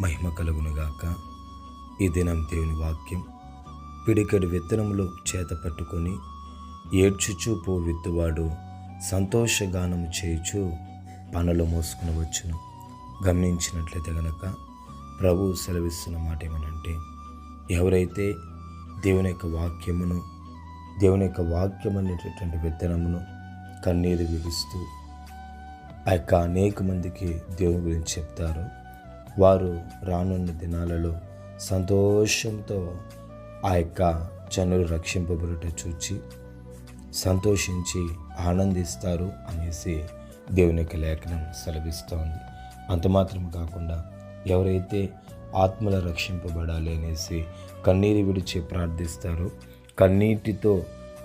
మహిమ కలుగునుగాక. ఈ దినం దేవుని వాక్యం పిడికెడు విత్తనములు చేత పట్టుకొని ఏడ్చుచూ పో విత్తువాడు సంతోషగానము చేయుచు పనులు మోసుకుని వచ్చును గమనించినట్లయితే గనక ప్రభు సెలవిస్తున్న మాట ఏమనంటే ఎవరైతే దేవుని యొక్క వాక్యమును దేవుని యొక్క వాక్యం అనేటటువంటి విత్తనమును కన్నీరు విడుస్తూ ఆ యొక్క అనేక మందికి దేవుని గురించి చెప్తారు వారు రానున్న దినాలలో సంతోషంతో ఆ యొక్క జనులు రక్షింపబడుట చూచి సంతోషించి ఆనందిస్తారు అనేసి దేవుని యొక్క లేఖనం సెలవిస్తోంది అంత మాత్రం కాకుండా ఎవరైతే ఆత్మల రక్షింపబడాలి అనేసి కన్నీరు విడిచి ప్రార్థిస్తారో కన్నీటితో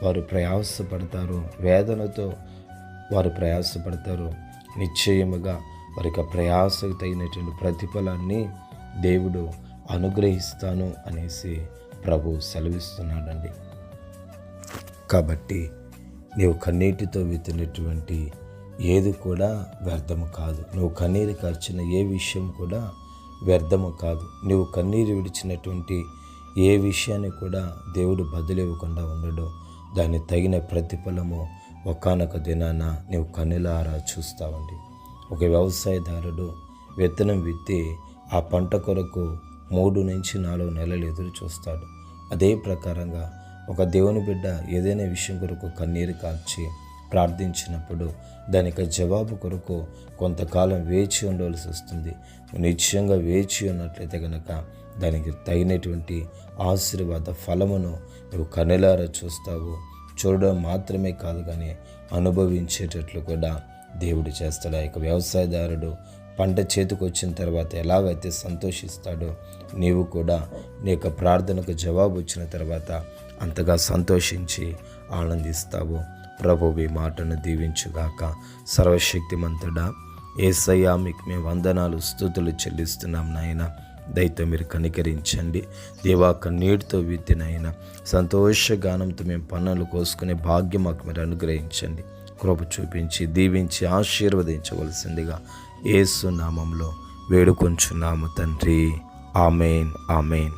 వారు ప్రయాసపడతారు వేదనతో వారు ప్రయాసపడతారు నిశ్చయముగా వారి యొక్క ప్రయాసకు తగినటువంటి ప్రతిఫలాన్ని దేవుడు అనుగ్రహిస్తాను అనేసి ప్రభు సెలవిస్తున్నాడండి. కాబట్టి నీవు కన్నీటితో విత్తినటువంటి ఏది కూడా వ్యర్థము కాదు. నువ్వు కన్నీరు ఖర్చిన ఏ విషయం కూడా వ్యర్థము కాదు. నువ్వు కన్నీరు విడిచినటువంటి ఏ విషయాన్ని కూడా దేవుడు బదులివ్వకుండా ఉండడు. దాన్ని తగిన ప్రతిఫలము ఒకనొక దినాన నీవు కన్నులారా చూస్తావండి. ఒక వ్యవసాయదారుడు విత్తనం విత్తి ఆ పంట కొరకు మూడు నుంచి నాలుగు నెలలు ఎదురు చూస్తాడు. అదే ప్రకారంగా ఒక దేవుని బిడ్డ ఏదైనా విషయం కొరకు కన్నీరు కాల్చి ప్రార్థించినప్పుడు దానికి జవాబు కొరకు కొంతకాలం వేచి ఉండవలసి వస్తుంది. నిశ్చయంగా వేచి ఉన్నట్లయితే కనుక దానికి తగినటువంటి ఆశీర్వాద ఫలమును నువ్వు కనులారా చూస్తావు. చూడడం మాత్రమే కాదు కానీ అనుభవించేటట్లు కూడా దేవుడు చేస్తాడు. ఆ యొక్క వ్యవసాయదారుడు పంట చేతికి వచ్చిన తర్వాత ఎలాగైతే సంతోషిస్తాడో నీవు కూడా నీ యొక్క ప్రార్థనకు జవాబు వచ్చిన తర్వాత అంతగా సంతోషించి ఆనందిస్తావు. ప్రభు ఈ మాటను దీవించుగాక. సర్వశక్తిమంతుడా ఏసయ్యా మీకు మేము వందనాలు స్థుతులు చెల్లిస్తున్నాం నాయన. దయతో మీరు కనికరించండి. దేవా కన్నీటితో సంతోష సంతోషగానంతో మేము పనులు కోసుకునే భాగ్యం మాకు మీరు అనుగ్రహించండి. కృప చూపించి దీవించి ఆశీర్వదించవలసిందిగా ఏసు నామంలో వేడుకొంచున్నాము తండ్రి. Amen amen.